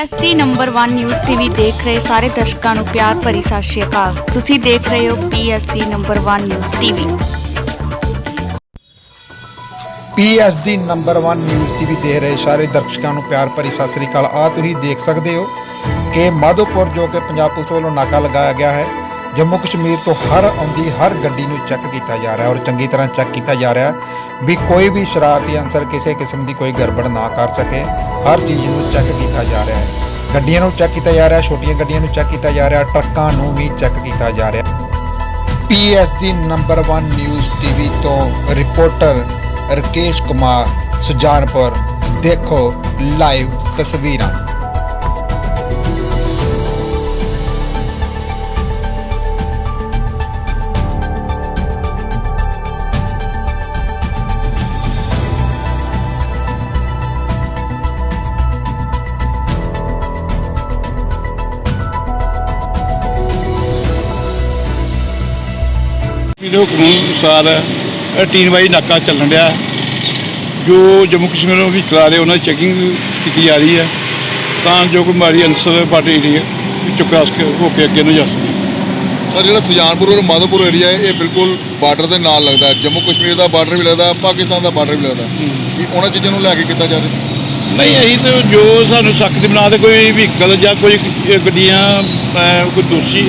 ST number 1 news TV ਦੇਖ ਰਹੇ ਸਾਰੇ ਦਰਸ਼ਕਾਂ ਨੂੰ ਪਿਆਰ ਭਰੀ ਸਤਿ ਸ਼੍ਰੀ ਅਕਾਲ। ਤੁਸੀਂ ਦੇਖ ਰਹੇ ਹੋ PST number 1 news TV PSD number 1 news TV ਦੇ ਰਹੇ ਸਾਰੇ ਦਰਸ਼ਕਾਂ ਨੂੰ ਪਿਆਰ ਭਰੀ ਸਤਿ ਸ੍ਰੀ ਅਕਾਲ। ਆ ਤੁਸੀਂ ਦੇਖ ਸਕਦੇ ਹੋ ਕਿ ਮਾਧੋਪੁਰ ਜੋ ਕਿ ਪੰਜਾਬ ਪੁਲਿਸ ਵੱਲੋਂ ਨਾਕਾ ਲਗਾਇਆ ਗਿਆ ਹੈ। ਜੰਮੂ ਕਸ਼ਮੀਰ ਤੋਂ ਹਰ ਆਉਂਦੀ, ਹਰ ਗੱਡੀ ਨੂੰ ਚੈੱਕ ਕੀਤਾ ਜਾ ਰਿਹਾ ਔਰ ਚੰਗੀ ਤਰ੍ਹਾਂ ਚੈੱਕ ਕੀਤਾ ਜਾ ਰਿਹਾ ਵੀ ਕੋਈ ਵੀ ਸ਼ਰਾਰਤੀ ਅਨਸਰ ਕਿਸੇ ਕਿਸਮ ਦੀ ਕੋਈ ਗੜਬੜ ਨਾ ਕਰ ਸਕੇ। ਹਰ ਚੀਜ਼ ਨੂੰ ਚੈੱਕ ਕੀਤਾ ਜਾ ਰਿਹਾ ਹੈ। ਗੱਡੀਆਂ ਨੂੰ ਚੈੱਕ ਕੀਤਾ ਜਾ ਰਿਹਾ, ਛੋਟੀਆਂ ਗੱਡੀਆਂ ਨੂੰ ਚੈੱਕ ਕੀਤਾ ਜਾ ਰਿਹਾ, ਟਰੱਕਾਂ ਨੂੰ ਵੀ ਚੈੱਕ ਕੀਤਾ ਜਾ ਰਿਹਾ। ਪੀਐਸਡੀ ਨੰਬਰ 1 ਨਿਊਜ਼ ਟੀਵੀ ਤੋਂ ਰਿਪੋਰਟਰ ਰਕੇਸ਼ ਕੁਮਾਰ, ਸੁਜਾਨਪੁਰ। ਦੇਖੋ ਲਾਈਵ ਤਸਵੀਰਾਂ। ਇਹਦੇ ਹੁਕਮ ਅਨੁਸਾਰ ਰੂਟੀਨ ਵਾਈ ਨਾਕਾ ਚੱਲਣ ਡਿਆ। ਜੋ ਜੰਮੂ ਕਸ਼ਮੀਰੋਂ ਵੀ ਚਲਾ ਰਹੇ ਉਹਨਾਂ ਦੀ ਚੈਕਿੰਗ ਕੀਤੀ ਜਾ ਰਹੀ ਹੈ। ਤਾਂ ਜੋ ਕੋਈ ਮਾਰੀ ਅਨਸਰ ਬਾਡੀ ਏਰੀਆ ਵਿੱਚੋਂ ਕ੍ਰਾਸ ਹੋ ਕੇ ਅੱਗੇ ਨੂੰ ਜਾ ਸਕੇ। ਸਰ ਜਿਹੜਾ ਸੁਜਾਨਪੁਰ ਔਰ ਮਾਧੋਪੁਰ ਏਰੀਆ ਹੈ ਇਹ ਬਿਲਕੁਲ ਬਾਰਡਰ ਦੇ ਨਾਲ ਲੱਗਦਾ ਹੈ। ਜੰਮੂ ਕਸ਼ਮੀਰ ਦਾ ਬਾਰਡਰ ਵੀ ਲੱਗਦਾ ਪਾਕਿਸਤਾਨ ਦਾ ਬਾਰਡਰ ਵੀ ਲੱਗਦਾ ਇਹ ਉਹਨਾਂ ਚੀਜ਼ਾਂ ਨੂੰ ਲੈ ਕੇ ਕੀਤਾ ਜਾ ਰਿਹਾ ਨਹੀਂ ਅਸੀਂ ਤਾਂ ਜੋ ਸਾਨੂੰ ਸ਼ੱਕ ਦੀ ਬਣਾ ਤੇ ਕੋਈ ਵਹੀਕਲ ਜਾਂ ਕੋਈ ਗੱਡੀਆਂ ਕੋਈ ਦੋਸ਼ੀ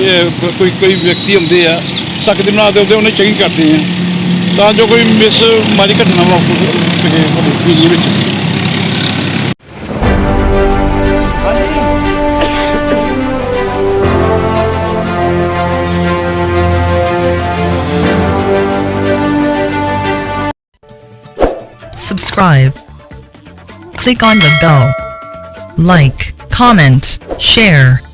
ਕੋਈ ਕੋਈ ਵਿਅਕਤੀ ਹੁੰਦੇ ਆ ਸ਼ੱਕ ਦੀ ਬਣਾ ਤੇ ਉਹਨੇ ਚੈਕਿੰਗ ਕਰਦੇ ਆ ਤਾਂ ਜੋ ਕੋਈ ਮਿਸ ਮਾਰੀ ਘਟਨਾ ਵਾਪਰ ਸਕੇ ਸਾਡੇ ਵਿੱਚ subscribe. Click on the bell. Like, comment, share.